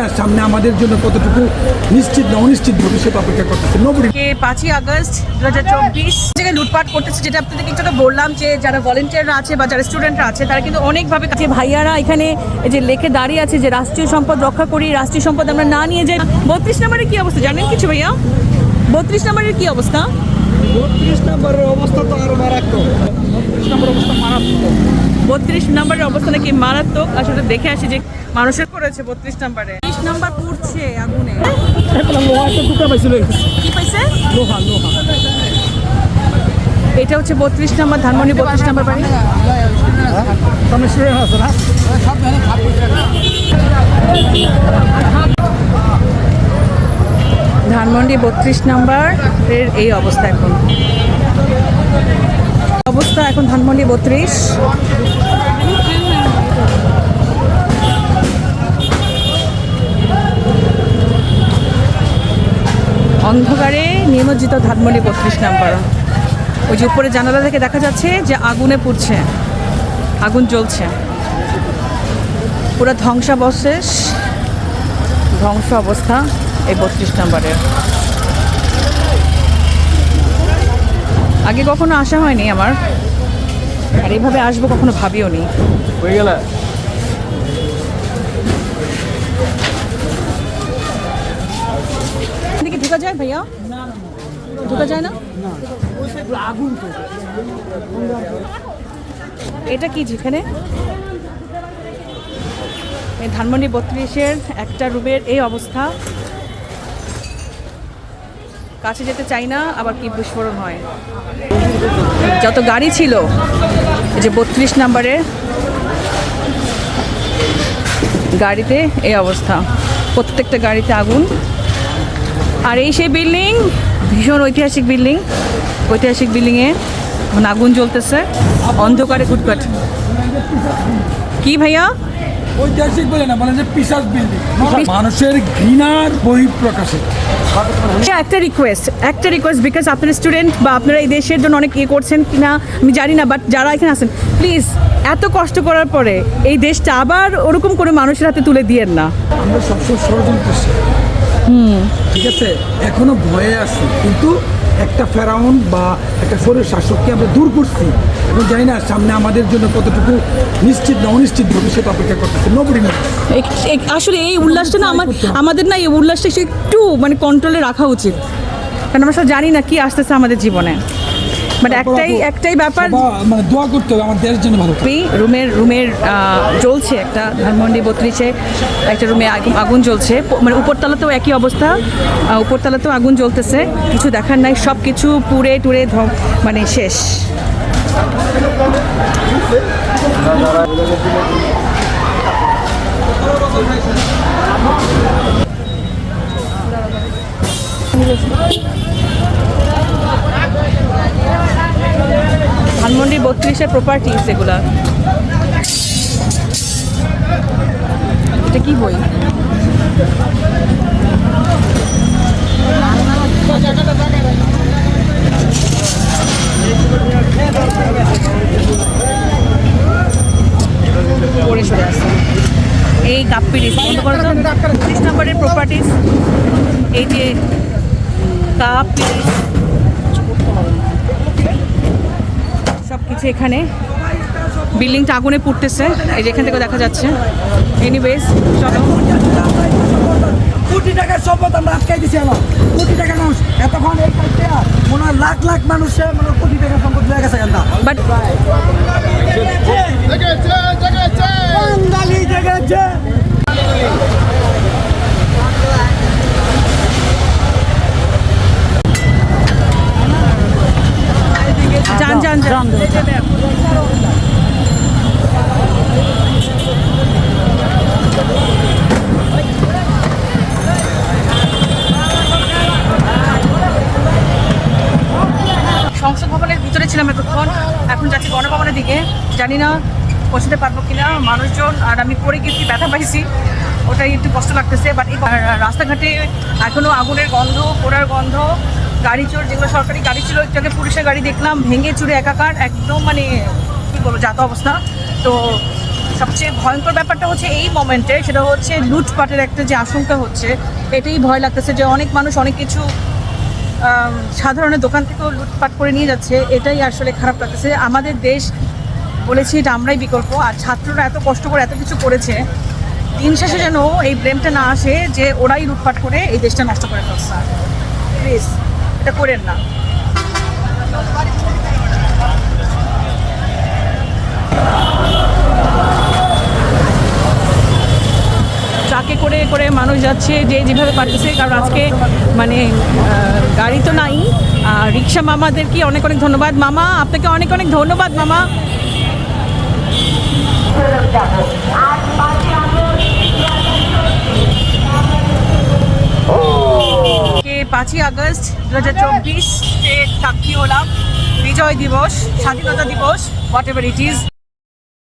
না সামনে আমাদের জন্য কতটুকু নিশ্চিত না অনিশ্চিত ভবিষ্যৎ অপেক্ষা করতেছে? পাঁচই আগস্ট দু হাজার চব্বিশ জায়গায় লুটপাট করতেছে যেটা আপনাদের কিছুটা বললাম যে যারা ভলেন্টিয়াররা আছে বা যারা স্টুডেন্টরা আছে তারা কিন্তু অনেকভাবে যে ভাইয়ারা এখানে এই যে লেখে দাঁড়িয়ে আছে যে রাষ্ট্রীয় সম্পদ রক্ষা করি রাষ্ট্রীয় সম্পদ আমরা না নিয়ে যাই বত্রিশ নম্বরের কি অবস্থা? জানেন কিছু ভাইয়া? বত্রিশ নম্বরের কি অবস্থা? বত্রিশ নম্বরের অবস্থা তো আরও মারাত্মক। বত্রিশ নম্বর অবস্থা মারাত্মক। বত্রিশ নম্বরের অবস্থা নাকি মারাত্মক? আসলে দেখে আসি যে মানুষের করেছে বত্রিশ নম্বরে। নম্বর পড়ছে আগুনে। লোহা একটা দুটা পাইছিল। কি পাইছে? লোহা লোহা। এটা হচ্ছে বত্রিশ নম্বর ধানমন্ডি বত্রিশ নম্বর বাড়ি। ধানমন্ডি বত্রিশ নাম্বার এর এই অবস্থা এখন। অবস্থা এখন ধানমন্ডি বত্রিশ। নিমজ্জিত ধানমন্ডি বত্রিশ নাম্বার। ওই যে উপরে জানালা থেকে দেখা যাচ্ছে যে আগুনে পুড়ছে। আগুন জ্বলছে। পুরো ধ্বংসাবশেষ ধ্বংস অবস্থা এই বত্রিশ নম্বরের। আগে কখনো আসা হয়নি আমার। আর এইভাবে আসব কখনো ভাবিও নি। হয়ে গেল। এদিকে যায় ভাইয়া? ঢোকা যায় না? আগুন এটা কি যেখানে? ধানমন্ডি বত্রিশের একটা রুমের এই অবস্থা। কাছে যেতে চাই না আবার কি বিস্ফোরণ হয়? যত গাড়ি ছিল এই যে বত্রিশ নাম্বারের গাড়িতে এই অবস্থা। প্রত্যেকটা গাড়িতে আগুন। আর এই সেই বিল্ডিং ঐতিহাসিক বিল্ডিং। ঐতিহাসিক বিল্ডিংয়ে এখন আগুন জ্বলতেছে। অন্ধকারে কুটকাট কি ভাইয়া? ঐতিহাসিক বলে না বলে যে পিসাস বিল্ডিং। মানুষের ঘৃণার বহিঃপ্রকাশে। আচ্ছা, একটা রিকোয়েস্ট একটা রিকোয়েস্ট বিকজ আপনারা স্টুডেন্ট বা আপনারা এই দেশের জন্য অনেক ইয়ে করছেন কিনা আমি জানি না বাট যারা এখানে আছেন প্লিজ এত কষ্ট করার পরে এই দেশটা আবার ওরকম করে মানুষের হাতে তুলে দিয়েন না। আমরা সবসময় ষড়যন্ত্র ঠিক আছে? এখনও ভয়ে আছি। কিন্তু একটা ফেরাউন বা একটা শরীর শাসককে আমরা দূর করছি। এবং জানি না সামনে আমাদের জন্য কতটুকু নিশ্চিত না অনিশ্চিত ভবিষ্যৎ অপেক্ষা করতেছে। নবরী আসলে এই উল্লাসটা না আমার আমাদের না এই উল্লাসটা একটু মানে কন্ট্রোলে রাখা উচিত। কারণ আমরা সব জানি না কি আসতেছে আমাদের জীবনে। বাট একটাই একটাই ব্যাপার মানে দোয়া করতে হবে আমার দেশের জন্য ভালো রুমের রুমের জ্বলছে একটা ধানমন্ডি বত্রিশে একটা রুমে আগুন- জ্বলছে। মানে উপরতলাতেও একই অবস্থা উপরতলাতেও আগুন জ্বলতেছে কিছু দেখার নাই সব কিছু পুড়ে টুড়ে মানে শেষ। ধানমন্ডি বত্রিশের প্রপার্টিস এগুলা? এটা কি বই? এই কাপ্পিরিস তিরিশ নম্বরের প্রপার্টিস এই যে কাপ পিরিস সব কিছু এখানে। বিল্ডিংটা আগুনে পুড়তেছে। এই যেখান থেকে দেখা যাচ্ছে। এনিওয়েজ চলো। কোটি টাকার সম্পদ আমরা আটকাই দিছি আমার কোটি টাকা মানুষ। এতক্ষণ এই কাজটা মনে হয় লাখ লাখ মানুষে মানে কোটি টাকার সম্পদ হয়ে গেছে বাট এখন যাচ্ছি গণভবনের দিকে। জানি না পৌঁছতে পারব কিনা, মানুষজন, আর আমি পড়ে গেছি ব্যথা পাইছি। ওটাই একটু কষ্ট লাগতেছে বাট এই রাস্তাঘাটে এখনও আগুনের গন্ধ, পোড়ার গন্ধ, গাড়ি চোর, যেগুলো সরকারি গাড়ি ছিল, একটু আগে পুলিশের গাড়ি দেখলাম, ভেঙে চুরে একাকার, একদম মানে কী বলব যাত অবস্থা। তো সবচেয়ে ভয়ঙ্কর ব্যাপারটা হচ্ছে এই মোমেন্টে সেটা হচ্ছে লুটপাটের একটা যে আশঙ্কা হচ্ছে, এটাই ভয় লাগতেছে যে অনেক মানুষ অনেক কিছু সাধারণের দোকান থেকেও লুটপাট করে নিয়ে যাচ্ছে, এটাই আসলে খারাপ লাগতেছে। আমাদের দেশ বলেছি এটা আমরাই বিকল্প, আর ছাত্ররা এত কষ্ট করে এত কিছু করেছে, দিন শেষে যেন এই ব্লেমটা না আসে যে ওরাই লুটপাট করে এই দেশটা নষ্ট করে ফেলছে। প্লিজ এটা করেন না। ট্রাকে করে করে মানুষ যাচ্ছে, যে যেভাবে পারতেছে, কারণ আজকে মানে গাড়ি তো নাই রিক্সা মামাদেরকে অনেক অনেক ধন্যবাদ। মামা, আপনাকে অনেক অনেক ধন্যবাদ, মামা। পাঁচই আগস্ট দু হাজার চব্বিশ সাক্ষী হলাম বিজয় দিবস, স্বাধীনতা দিবস হোয়াট এভার ইট ইজ